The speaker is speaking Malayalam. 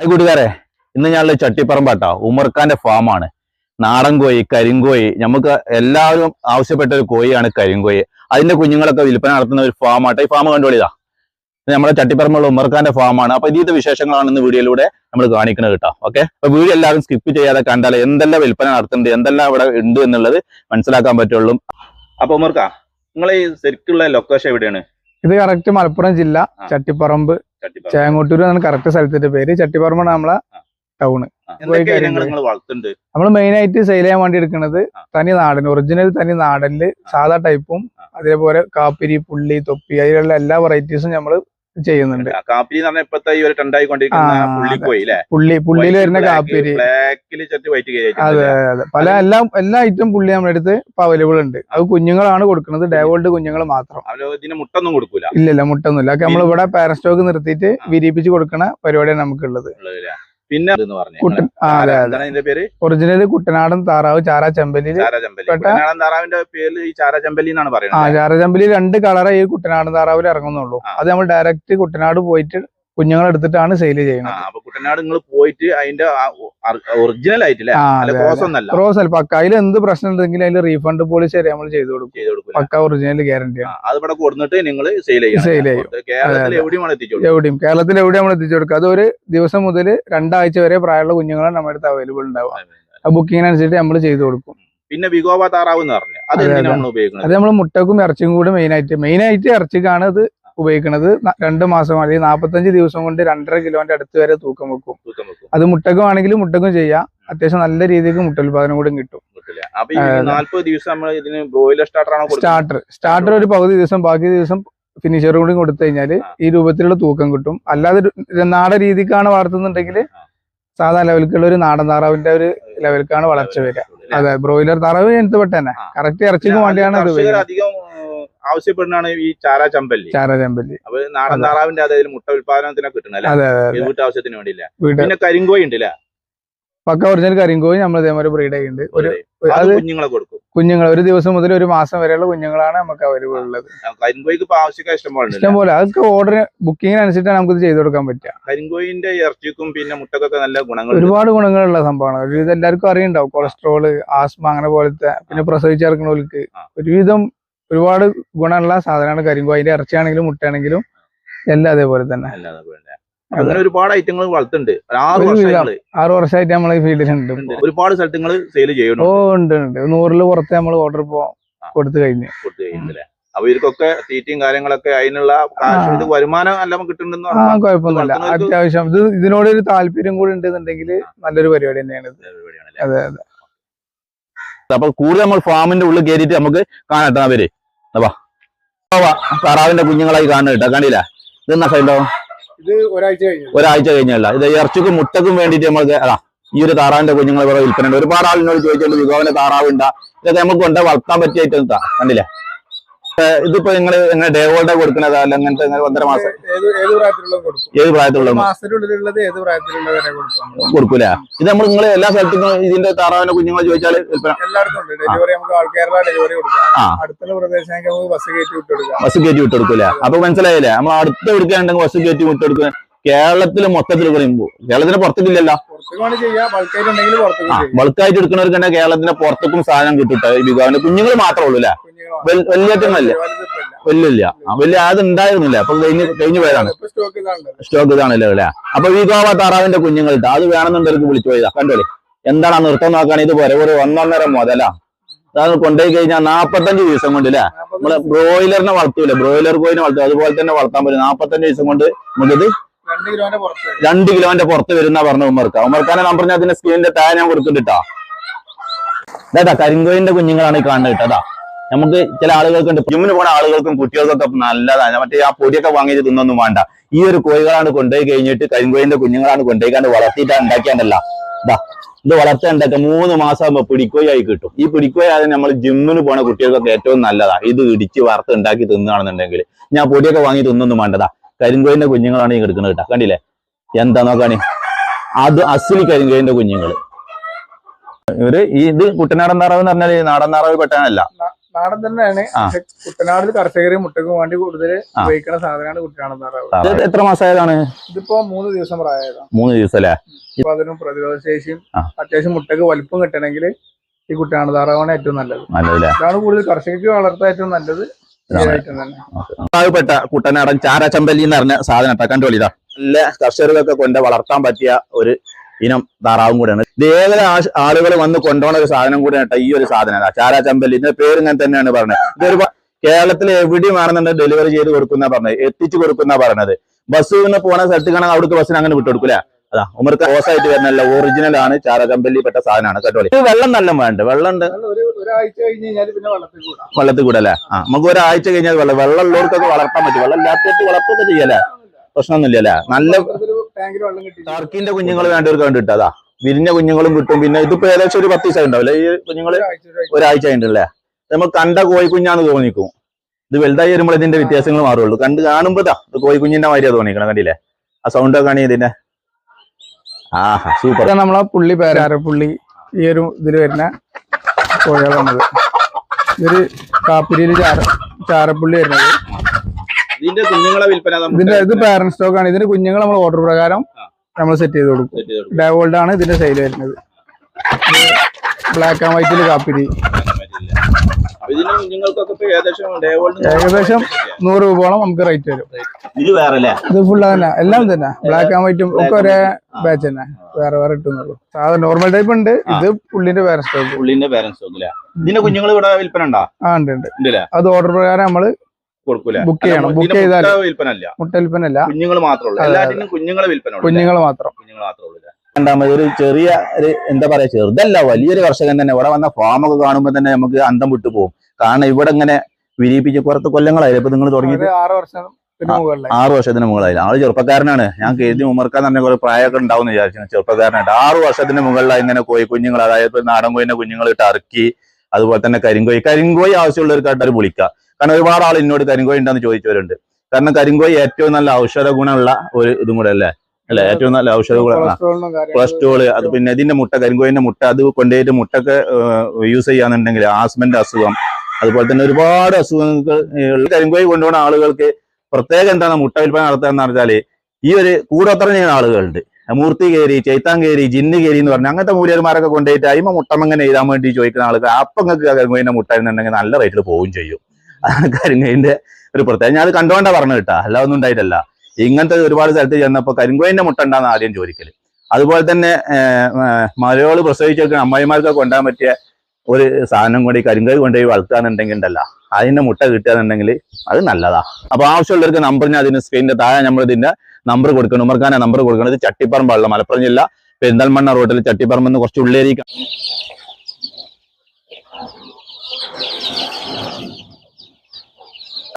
ഹായ് കൂട്ടുകാരെ ഇന്ന് ഞാനുള്ള ചട്ടിപ്പറമ്പാട്ടോ. ഉമർഖാന്റെ ഫാമാണ്. നാടൻ കോഴി കരിങ്കോഴി. നമുക്ക് എല്ലാവരും ആവശ്യപ്പെട്ട ഒരു കോഴിയാണ് കരിങ്കോഴി. അതിന്റെ കുഞ്ഞുങ്ങളൊക്കെ വിൽപ്പന നടത്തുന്ന ഒരു ഫാമാട്ടോ. ഈ ഫാം കണ്ടുപോളിതാ നമ്മുടെ ചട്ടിപ്പറമ്പുള്ള ഉമർഖാന്റെ ഫാമാണ്. അപ്പൊ ഇതിന്റെ വിശേഷങ്ങളാണ് ഇന്ന് വീഡിയോയിലൂടെ നമ്മൾ കാണിക്കുന്നത് കേട്ടോ. ഓക്കെ? അപ്പൊ വീഡിയോ എല്ലാവരും സ്കിപ്പ് ചെയ്യാതെ കണ്ടാൽ എന്തെല്ലാം വിൽപ്പന നടത്തുന്നുണ്ട് എന്തെല്ലാം ഇവിടെ ഉണ്ട് എന്നുള്ളത് മനസ്സിലാക്കാൻ പറ്റുള്ളൂ. അപ്പൊ ഉമർക്ക നിങ്ങളെ ഈ ശരിക്കുള്ള ലൊക്കേഷൻ എവിടെയാണ്? ഇത് കറക്റ്റ് മലപ്പുറം ജില്ല ചട്ടിപ്പറമ്പ് ചേങ്ങോട്ടൂർ എന്നാണ് കറക്റ്റ് സ്ഥലത്തിന്റെ പേര്. ചട്ടിപ്പറമ്പാണ് നമ്മളെ ടൗണ് നമ്മൾ മെയിൻ ആയിട്ട് സെയിൽ ചെയ്യാൻ വേണ്ടി എടുക്കുന്നത് തനി നാടൻ ഒറിജിനൽ തനി നാടനിൽ സാധാ ടൈപ്പും. അതേപോലെ കാപ്പിരി പുള്ളി തൊപ്പി അതിലുള്ള എല്ലാ വെറൈറ്റീസും നമ്മൾ ചെയ്യുന്നുണ്ട്. കാപ്പിരി എന്ന് പറഞ്ഞാൽ ഇപ്പത്തെ ഈ ഒരു ട്രെൻഡായി കൊണ്ടിരിക്കുന്ന ആ, പുള്ളിക്കോയി അല്ലെ പുള്ളി പുള്ളിയിൽ വരുന്ന കാപ്പിരി. ബ്ലാക്കിൽ വൈറ്റ് അതെ അതെ പല എല്ലാം എല്ലാ ഐറ്റം പുള്ളി നമ്മുടെ അടുത്ത് ഇപ്പൊ അവൈലബിൾ ഉണ്ട്. അത് കുഞ്ഞുങ്ങളാണ് കൊടുക്കുന്നത്. ഡേവോൾഡ് കുഞ്ഞുങ്ങൾ മാത്രം. ഇതിന് മുട്ടൊന്നും കൊടുക്കൂല. ഇല്ലല്ല മുട്ടൊന്നുമില്ല. അതൊക്കെ നമ്മൾ ഇവിടെ പാരസ്റ്റോക്ക് സ്റ്റോക്ക് നിർത്തിയിട്ട് വിരിയിപ്പിച്ച് കൊടുക്കണ പരിപാടിയാണ് നമുക്കുള്ളത്. പിന്നെ ആ ഇതിന്റെ പേര്? ഒറിജിനൽ കുട്ടനാടൻ താറാവ് ചാര പെട്ട- കുട്ടനാടൻ താറാവിന്റെ പേര് ഈ ചാരചമ്പലി എന്നാണ് ആ പറയുന്നത് ചാരചമ്പലി രണ്ട് കളറേ ഈ കുട്ടനാടൻ താറാവിൽ ഇറങ്ങുന്നുള്ളൂ. അത് നമ്മൾ ഡയറക്റ്റ് കുട്ടനാട് പോയിട്ട് കുഞ്ഞുങ്ങളെടുത്തിട്ടാണ് സെയിൽ ചെയ്യുന്നത്. അപ്പൊ കുട്ടനാട് നിങ്ങൾ പോയിട്ട് അതിന്റെ ഒറിജിനൽ ആയിട്ടില്ലേ? അതെ ക്രോസ് ഒന്നല്ല. ക്രോസ് അല്ല പക്ക. അതിൽ എന്ത് പ്രശ്നം ഉണ്ടെങ്കിലും അതിൽ റീഫണ്ട് പോളിസി വരെ നമ്മൾ ചെയ്തു കൊടുക്കും. ചെയ്ത് കൊടുക്കും പക്ക ഒറിജിനൽ ഗ്യാരണ്ടി ആണ്. അത് ഇവിടെ കൊടുത്തിട്ട് നിങ്ങൾ സെയിൽ ചെയ്യും. കേരളത്തിൽ അതെ. എവിടെയും എത്തിച്ചു എവിടെയും. കേരളത്തിൽ എവിടെ നമ്മൾ എത്തിച്ചു കൊടുക്കുക അത് ഒരു ദിവസം മുതൽ രണ്ടാഴ്ച വരെ പ്രായമുള്ള കുഞ്ഞുങ്ങളാണ് നമ്മുടെ അടുത്ത് അവൈലബിൾ ഉണ്ടാവുക. ആ ബുക്കിങ്ങിനനുസരിച്ച് നമ്മൾ ചെയ്തു കൊടുക്കും. പിന്നെ വിഗോബ താറാവ് എന്ന് പറഞ്ഞു. അത് അതെ, അതെ. നമ്മൾ ഉപയോഗിക്കുന്നത് അത് നമ്മൾ മുട്ടക്കും ഇറച്ചിയും കൂടെ മെയിൻ ആയിട്ട്. മെയിൻ ആയിട്ട് ഇറച്ചിക്കാണ് ഇത് ഉപയോഗിക്കുന്നത് രണ്ടു മാസം അല്ലെങ്കിൽ നാൽപ്പത്തഞ്ച് ദിവസം കൊണ്ട് രണ്ടര കിലോന്റെ അടുത്ത് വരെ തൂക്കം വെക്കും. അത് മുട്ടക്കും ആണെങ്കിൽ മുട്ടക്കും ചെയ്യാം. അത്യാവശ്യം നല്ല രീതിക്ക് മുട്ടോൽപാദനം കൂടെ കിട്ടും. സ്റ്റാർട്ടർ സ്റ്റാർട്ടർ ഒരു പകുതി ദിവസം ബാക്കി ദിവസം ഫിനിഷർ കൂടി കൊടുത്തു കഴിഞ്ഞാൽ ഈ രൂപത്തിലുള്ള തൂക്കം കിട്ടും. അല്ലാതെ നാടൻ രീതിക്കാണ് വളർത്തുന്നുണ്ടെങ്കിൽ. സാധാ ലെവൽക്കുള്ള ഒരു നാടൻ താറാവിന്റെ ഒരു ലെവൽക്കാണ് വളർച്ച വരിക. അതെ ബ്രോയിലർ താറാവ് എനിക്ക് പെട്ടെന്നെ. കറക്റ്റ് ഇറച്ചിക്ക് വേണ്ടിയാണ് ഇത് ആവശ്യപ്പെടുന്നതാണ് ഈ ചാര ചമ്പല്ലി. ചാര ചമ്പല്ലി. അപ്പൊ നാടൻ. താറാവിന്റെ അതായത് മുട്ട ഉൽപാദനത്തിനൊക്കെ കിട്ടണല്ലേ വീട്ടു ആവശ്യത്തിന് വേണ്ടിയില്ല? പിന്നെ കരിങ്കോയി ഉണ്ടല്ലേ പക്ക ഒറിജിനൽ കരിങ്കോയി നമ്മൾ ഇതേമാതിരി ബ്രീഡ് ചെയ്യുന്നുണ്ട് ഒരു അത് കുഞ്ഞുങ്ങളെ കൊടുക്കും. കുഞ്ഞുങ്ങൾ ഒരു ദിവസം മുതൽ ഒരു മാസം വരെയുള്ള കുഞ്ഞുങ്ങളാണ് നമുക്ക് അവൈലബിൾ ഉള്ളത്. കരിങ്കോയിക്ക് ഇഷ്ടംപോലെ അതൊക്കെ ഓർഡർ ബുക്കിങ്ങിനനുസരിച്ചാണ് നമുക്ക് ഇത് ചെയ്ത് കൊടുക്കാൻ പറ്റുക. കരിങ്കോയിന്റെ ഇറച്ചിക്കും പിന്നെ മുട്ടക്കൊക്കെ നല്ല ഗുണങ്ങൾ ഒരുപാട് ഗുണങ്ങളുള്ള സംഭവമാണ്. ഒരുവിധം എല്ലാവർക്കും അറിയുണ്ടാവും കൊളസ്ട്രോൾ ആസ്മ അങ്ങനെ പോലത്തെ പിന്നെ പ്രസവിച്ചിറക്കുന്നവർക്ക് ആ. ഒരുവിധം ഒരുപാട് ഗുണമുള്ള സാധനമാണ് കരിങ്കോ. അതിന്റെ ഇറച്ചിയാണെങ്കിലും മുട്ടയാണെങ്കിലും എല്ലാം അതേപോലെ തന്നെ. അങ്ങനെ ഒരുപാട് ഐറ്റങ്ങൾ വളർത്തുന്നുണ്ട്. ആറ് വർഷമായിട്ട് നമ്മൾ ഈ ഫീൽഡിലുണ്ട് ഒരുപാട് സ്ഥലത്ത് സെയിൽ സെയിൽ ഓ ഉണ്ട് ഉണ്ട്. നൂറിൽ പുറത്ത് നമ്മൾ ഓർഡർ ഇപ്പോ കൊടുത്തു കഴിഞ്ഞു. അപ്പൊ ഇവർക്കൊക്കെ തീറ്റയും കാര്യങ്ങളൊക്കെ അതിനുള്ള വരുമാനം എല്ലാം കിട്ടുന്നുണ്ടെന്ന് ആ കുഴപ്പമൊന്നുമില്ല. അത്യാവശ്യം ഇത് ഇതിനോട് ഒരു താല്പര്യം കൂടി ഉണ്ടെന്നുണ്ടെങ്കിൽ നല്ലൊരു പരിപാടി തന്നെയാണ്. അതെ അതെ. അപ്പൊ കൂടുതൽ നമ്മൾ ഫാമിന്റെ ഉള്ളിൽ കയറിയിട്ട് നമുക്ക് കാണട്ടെ അവർ. വാ. താറാവിന്റെ കുഞ്ഞുങ്ങളായി കാണുക കേട്ടോ കണ്ടില്ല? ഇത് എന്നാ ഇത് ഒരാഴ്ച കഴിഞ്ഞു. ഒരാഴ്ച കഴിഞ്ഞല്ല. ഇത് ഇറച്ചിക്കും മുട്ടക്കും വേണ്ടിയിട്ട് നമ്മൾ അതാ ഈ ഒരു താറാവിന്റെ കുഞ്ഞുങ്ങളെ ഇവിടെ വിൽപ്പനയുണ്ട്. ഒരുപാട് ആളിനോട് ചോദിച്ചിട്ടുണ്ട് വിഭവന്റെ താറാവ് ഉണ്ടാ ഇതൊക്കെ നമുക്ക് കൊണ്ട് വളർത്താൻ പറ്റിയായിട്ട് കണ്ടില്ലേ? ഇതിപ്പോ നിങ്ങൾ എങ്ങനെ ഡേവോൾഡെ കൊടുക്കുന്നത് അല്ല അങ്ങനത്തെ ഒന്നര മാസം? ഏത് പ്രായത്തിലുള്ള കൊടുക്കൂല. ഇത് നമ്മൾ നിങ്ങൾ എല്ലാ സ്ഥലത്തും ഇതിന്റെ താറാവിനെ കുഞ്ഞുങ്ങൾ ചോദിച്ചാൽ ബസ് കയറ്റി വിട്ടെടുക്കൂല അപ്പൊ മനസ്സിലായില്ലേ? നമ്മൾ അടുത്ത എടുക്കുകയാണെങ്കിൽ ബസ് കയറ്റി വിട്ട് കൊടുക്കുക കേരളത്തിൽ മൊത്തത്തിൽ പറയുമ്പോൾ കേരളത്തിന് പുറത്തേക്കില്ലല്ലോ ബൾക്കായിട്ട് എടുക്കുന്നവർക്ക് തന്നെ കേരളത്തിന്റെ പുറത്തേക്കും സാധനം കിട്ടും ഈ വിഭാഗത്തിന്റെ കുഞ്ഞുങ്ങൾ മാത്രമേ ഉള്ളൂ അല്ലേ കുഞ്ഞുങ്ങളാണ്. വലിയ. വലിയ അത് ഉണ്ടായിരുന്നില്ല. അപ്പൊ കഴിഞ്ഞ് കഴിഞ്ഞു പോയതാണ്. സ്റ്റോക്ക് ഇതാണല്ലോ. അല്ലേ? അപ്പൊ വിഗോവ താറാവിന്റെ കുഞ്ഞുങ്ങൾ ഇട്ടാ അത് വേണമെന്നുണ്ടെങ്കിൽ വിളിച്ചു പോയതാ കണ്ടോളി. എന്താണ് ആ നൃത്തം നോക്കുകയാണ് ഇത് പോരെ ഒരു ഒന്നൊന്നര മുതല. കൊണ്ടുപോയി കഴിഞ്ഞാൽ നാപ്പത്തഞ്ച് ദിവസം കൊണ്ട് അല്ലേ നമ്മൾ ബ്രോയിലറിനെ വളർത്തൂല? ബ്രോയിലർ കോയിനെ വളർത്തും. അതുപോലെ തന്നെ വളർത്താൻ പറ്റും. നാപ്പത്തഞ്ച് ദിവസം കൊണ്ട് നമുക്കിത് രണ്ട് കിലോന്റെ പുറത്ത് വരുന്ന പറഞ്ഞ ഉമ്മർക്ക. ഉമ്മർക്കാനെ നമ്പർ ഞാൻ അതിന്റെ സ്ക്രീനിന്റെ താഴെ ഞാൻ കേട്ടോ ഇതാ കരിങ്കോയിന്റെ കുഞ്ഞുങ്ങളാണ് ഈ കാണുന്നത് കേട്ടോ. നമുക്ക് ചില ആളുകൾക്ക് ഉണ്ട് ജിമ്മിന് പോണ ആളുകൾക്കും കുട്ടികൾക്കൊക്കെ നല്ലതാണ്. മറ്റേ ആ പൊടിയൊക്കെ വാങ്ങിയിട്ട് തിന്നൊന്നും വേണ്ട. ഈ ഒരു കോഴികളാണ് കൊണ്ടുപോയി കഴിഞ്ഞിട്ട് കരിങ്കോഴിന്റെ കുഞ്ഞുങ്ങളാണ് കൊണ്ടുപോയിക്കാണ്ട് വളർത്തിയിട്ടാണ് ഉണ്ടാക്കിയാണ്ടല്ല. ഇതാ ഇത് വളർത്താൻ ഉണ്ടാക്കുക മൂന്ന് മാസം ആകുമ്പോൾ പിടിക്കോയി ആയി കിട്ടും. ഈ പിടിക്കോയി ആയത് നമ്മൾ ജിമ്മിന് പോണ കുട്ടികൾക്കൊക്കെ ഏറ്റവും നല്ലതാണ് ഇത് ഇടിച്ച് വറുത്ത് ഉണ്ടാക്കി തിന്നുകയാണെന്നുണ്ടെങ്കിൽ ഞാൻ പൊടിയൊക്കെ വാങ്ങി തിന്നൊന്നും വേണ്ടതാ. കരിങ്കോയിന്റെ കുഞ്ഞുങ്ങളാണ് ഈ കിടക്കുന്നത് കേട്ടോ. കണ്ടില്ലേ? എന്താ നോക്കാണി അത് അസിലി കരിങ്കോയിന്റെ കുഞ്ഞുങ്ങൾ ഇവർ ഈ ഇത് കുട്ടനാടൻ താറാവ് എന്ന് പറഞ്ഞാൽ നാടൻ താറാവ് പെട്ടാനല്ല നാടൻ തന്നെയാണ്. കുട്ടനാട് കർഷകരെയും മുട്ടക്കും കർഷകര് വേണ്ടി കൂടുതൽ. ഉപയോഗിക്കുന്ന സാധനമാണ് കുട്ടനാടൻ താറാവ് എത്ര മാസമായതാണ് ഇതിപ്പോ മൂന്ന് ദിവസം പ്രായതാണ് മൂന്ന് ദിവസം അല്ലേ ഇപ്പൊ അതിനും പ്രതിരോധ ശേഷിയും. അത്യാവശ്യം മുട്ടക്ക് വലിപ്പം കിട്ടണമെങ്കിൽ ഈ കുട്ടനാട് താറാവാണ് ഏറ്റവും നല്ലത്. നല്ലതല്ലേ ഇതാണ് കൂടുതൽ കർഷകർക്ക് വളർത്താൻ ഏറ്റവും നല്ലത്. പാവപ്പെട്ട കുട്ടനാടൻ ചാരച്ചമ്പല്ലി എന്ന് പറഞ്ഞ സാധനം കണ്ടുപോലിതാ നല്ല കർഷകർക്കൊക്കെ കൊണ്ട് വളർത്താൻ പറ്റിയ ഒരു ഇനം താറാവും കൂടെയാണ്. ഏതൊരു ആളുകൾ വന്ന് കൊണ്ടുപോകുന്ന ഒരു സാധനം കൂടെ ഈ ഒരു സാധനം. ചാരാ ചമ്പല്ലി ഇതിന്റെ പേര് ഇങ്ങനെ തന്നെയാണ് പറഞ്ഞത്. ഇതൊരു കേരളത്തിൽ എവിടെയും ആണെന്നുണ്ട് ഡെലിവറി ചെയ്ത് കൊടുക്കുന്ന പറഞ്ഞത്. എത്തിച്ചു കൊടുക്കുന്ന പറഞ്ഞത്. ബസ് നിന്ന് പോണ സ്ഥലത്ത് കാണാൻ അവിടുത്തെ ബസ്സിന് അങ്ങനെ വിട്ടുകൊടുക്കൂലേ അതാ ഉമർക്ക് ഓസായിട്ട് വരുന്നല്ല ഒറിജിനൽ ആണ് ചാരകമ്പല്ലി പെട്ട സാധനമാണ് കേട്ടോളി ഇത് വെള്ളം നല്ല വേണ്ട. വെള്ളം ഉണ്ട്. വെള്ളത്തിൽ കൂടാം. വെള്ളത്തിൽ കൂടെ അല്ലേ? ആ നമുക്ക് ഒരാഴ്ച കഴിഞ്ഞാൽ വെള്ളം. വെള്ളം ഉള്ളവർക്കൊക്കെ വളർത്താൻ പറ്റും. വെള്ളം ഇല്ലാത്തവർക്ക് വളർത്തുകയൊക്കെ ചെയ്യല്ലേ പ്രശ്നമൊന്നുമില്ല അല്ലേ? നല്ല ടാങ്കിൽ വെള്ളം കിട്ടി ടർക്കിന്റെ കുഞ്ഞുങ്ങൾ വേണ്ടവർക്ക് വേണ്ടിട്ട് അതാ. വിരിഞ്ഞ കുഞ്ഞുങ്ങളും കിട്ടും. പിന്നെ ഇതിപ്പോ ഏകദേശം ഒരു പത്ത് ദിവസം ഉണ്ടാവില്ല ഈ കുഞ്ഞുങ്ങൾ ഒരാഴ്ച ഉണ്ടല്ലേ നമ്മൾ കണ്ട കോഴിക്കുഞ്ഞാന്ന് തോന്നിക്കും. ഇത് വലുതായി വരുമ്പോൾ ഇതിന്റെ വ്യത്യാസങ്ങൾ മാറുള്ളൂ. കണ്ട് കാണുമ്പോ ദാ ഇത് കോഴിക്കുഞ്ഞിന്റെ മാതിരിയാ തോന്നിക്കണം കണ്ടില്ലേ? ആ സൗണ്ട് ഒക്കെ ആണ് ഇതിന്റെ. ആഹാ സൂപ്പർ നമ്മളെ പുള്ളി പേരാരപ്പുള്ളി ഈ ഒരു ഇതിൽ വരുന്ന കോഴികളാണത് ഇതൊരു കാപ്പിരിയിൽ ചാര ചാരപ്പുള്ളി വരുന്നത്. ഇതിന്റെ കുഞ്ഞുങ്ങളെ വിൽപ്പന ഇതിന്റെ ഇത് പാരന്റ് സ്റ്റോക്ക് ആണ്. ഇതിന്റെ കുഞ്ഞുങ്ങൾ നമ്മൾ ഓർഡർ പ്രകാരം നമ്മൾ സെറ്റ് ചെയ്ത് കൊടുക്കും. ഡേവോൾഡ് ആണ് ഇതിന്റെ സെയിൽ വരുന്നത്. ബ്ലാക്ക് ആൻഡ് വൈറ്റിൽ കാപ്പിരി ഏകദേശം നൂറ് രൂപയോളം നമുക്ക് റേറ്റ് വരും. ഇത് വേറെ ഇത് ഫുൾ തന്നെ എല്ലാം തന്നെ. ബ്ലാക്ക് ആൻഡ് വൈറ്റും ഒക്കെ ഒരേ ബാച്ച് തന്നെ. വേറെ വേറെ ഇട്ടുന്നുള്ളൂ സാധാരണ നോർമൽ ടൈപ്പ് ഉണ്ട്. ഇത് പുള്ളിന്റെ പേരൻസ് സ്റ്റോക്ക് പുള്ളിന്റെ പേരൻസ് നോക്കില്ല ഇതിന്റെ കുഞ്ഞുങ്ങൾ ഇവിടെ വിൽപ്പന ഉണ്ടോ? ആ ഉണ്ട് ഉണ്ട്. അത് ഓർഡർ പ്രകാരം നമ്മൾ കൊടുക്കൂല. ബുക്ക് ചെയ്യണം. ബുക്ക് ചെയ്താൽ വിൽപ്പന അല്ല മുട്ട വിൽപ്പനല്ല. കുഞ്ഞുങ്ങൾ മാത്രമേ കുഞ്ഞുങ്ങളെ വിൽപ്പന കുഞ്ഞുങ്ങൾ മാത്രം. കുഞ്ഞുങ്ങൾ മാത്രമേ ഉള്ളൂ രണ്ടാമത് ഒരു ചെറിയ ഒരു എന്താ പറയാ ചെറുതല്ല വലിയൊരു കർഷകൻ തന്നെ. ഇവിടെ വന്ന ഫാമൊക്കെ കാണുമ്പോൾ തന്നെ നമുക്ക് അന്തം വിട്ടു പോകും. കാരണം ഇവിടെ ഇങ്ങനെ വിരിയിപ്പിച്ച് കുറച്ച് കൊല്ലങ്ങളായില്ലേ? ഇപ്പൊ നിങ്ങൾ തുടങ്ങിയിട്ട് ആറ് വർഷം ആറു വർഷത്തിന് മുകളിലായി ആൾ ചെറുപ്പക്കാരനാണ്. ഞാൻ കരുതി ഉമർക്കാൻ തന്നെ കുറെ പ്രായമൊക്കെ ഉണ്ടാവും എന്ന് വിചാരിച്ചു. ചെറുപ്പക്കാരനായിട്ട് ആറു വർഷത്തിന് മുകളിലായി ഇങ്ങനെ കോഴി കുഞ്ഞുങ്ങൾ അതായത് നാടൻ കോയിന്റെ കുഞ്ഞുങ്ങൾ ടർക്കി അതുപോലെ തന്നെ കരിങ്കോയി കരിങ്കോയി ആവശ്യമുള്ളവർക്കായിട്ട് അവർ വിളിക്കുക കാരണം ഒരുപാട് ആൾ എന്നോട് കരിങ്കോയി ഉണ്ടെന്ന് ചോദിച്ചവരുണ്ട്. കാരണം കരിങ്കോയി ഏറ്റവും നല്ല ഔഷധ ഗുണമുള്ള ഒരു ഇതും കൂടെ അല്ലേ? അല്ലെ? ഏറ്റവും നല്ല ഔഷധ ഗുണമാണ് കൊളസ്ട്രോൾ അത് പിന്നെ ഇതിന്റെ മുട്ട കരിങ്കോയിന്റെ മുട്ട അത് കൊണ്ടുപോയിട്ട് മുട്ടൊക്കെ യൂസ് ചെയ്യാന്നുണ്ടെങ്കിൽ ആസ്മന്റെ അസുഖം അതുപോലെ തന്നെ ഒരുപാട് അസുഖങ്ങൾ കരിങ്കോയി കൊണ്ടുപോകുന്ന ആളുകൾക്ക് പ്രത്യേകം എന്താണ് മുട്ട വിൽപ്പന നടത്തുക എന്ന് പറഞ്ഞാൽ ഈ ഒരു കൂടോത്രം ചെയ്യുന്ന ആളുകളുണ്ട് മൂർത്തി കയറി ചൈത്താൻ കയറി ജിന്ന് കയറി എന്ന് പറഞ്ഞാൽ അങ്ങനത്തെ മൂല്യന്മാരൊക്കെ കൊണ്ടുപോയിട്ട് അയിമ മുട്ടമങ്ങനെ എഴുതാൻ വേണ്ടി ചോദിക്കുന്ന ആൾക്ക് അപ്പം നിങ്ങൾക്ക് കരിങ്കോയിന്റെ മുട്ട എന്നുണ്ടെങ്കിൽ നല്ല റേറ്റിൽ പോവുകയും ചെയ്യും. കരിങ്കോയിന്റെ ഒരു പ്രത്യേകത. ഞാൻ അത് കണ്ടുകൊണ്ടാ പറഞ്ഞു കേട്ടാ. അല്ല ഒന്നും ഉണ്ടായിട്ടല്ല. ഇങ്ങനത്തെ ഒരുപാട് സ്ഥലത്ത് ചെന്നപ്പോ കരിങ്കോയിന്റെ മുട്ട ഉണ്ടാന്ന് ആദ്യം ചോദിക്കൽ. അതുപോലെ തന്നെ മലയോൾ പ്രസവിച്ചൊക്കെ അമ്മായിമാർക്ക് കൊണ്ടാൻ പറ്റിയ ഒരു സാധനം കൂടി കരിങ്കോയി കൊണ്ടുപോയി വളർത്തുകയാണെന്നുണ്ടെങ്കിൽ ഉണ്ടല്ല. അതിന്റെ മുട്ട കിട്ടുകയാണെന്നുണ്ടെങ്കിൽ അത് നല്ലതാ. അപ്പൊ ആവശ്യമുള്ളവർക്ക് നമ്പർ ഞാൻ അതിന് സ്ക്രീനിന്റെ താഴെ നമ്മൾ ഇതിന്റെ നമ്പർ കൊടുക്കണം. ഉമർഖാന നമ്പർ കൊടുക്കണം. ഇത് ചട്ടിപ്പറമ്പുള്ള മലപ്പുറം ജില്ല പെരിന്തൽമണ്ണ റോഡിൽ ചട്ടിപ്പറമ്പ് നിന്ന് കുറച്ച് ഉള്ളേരിക്ക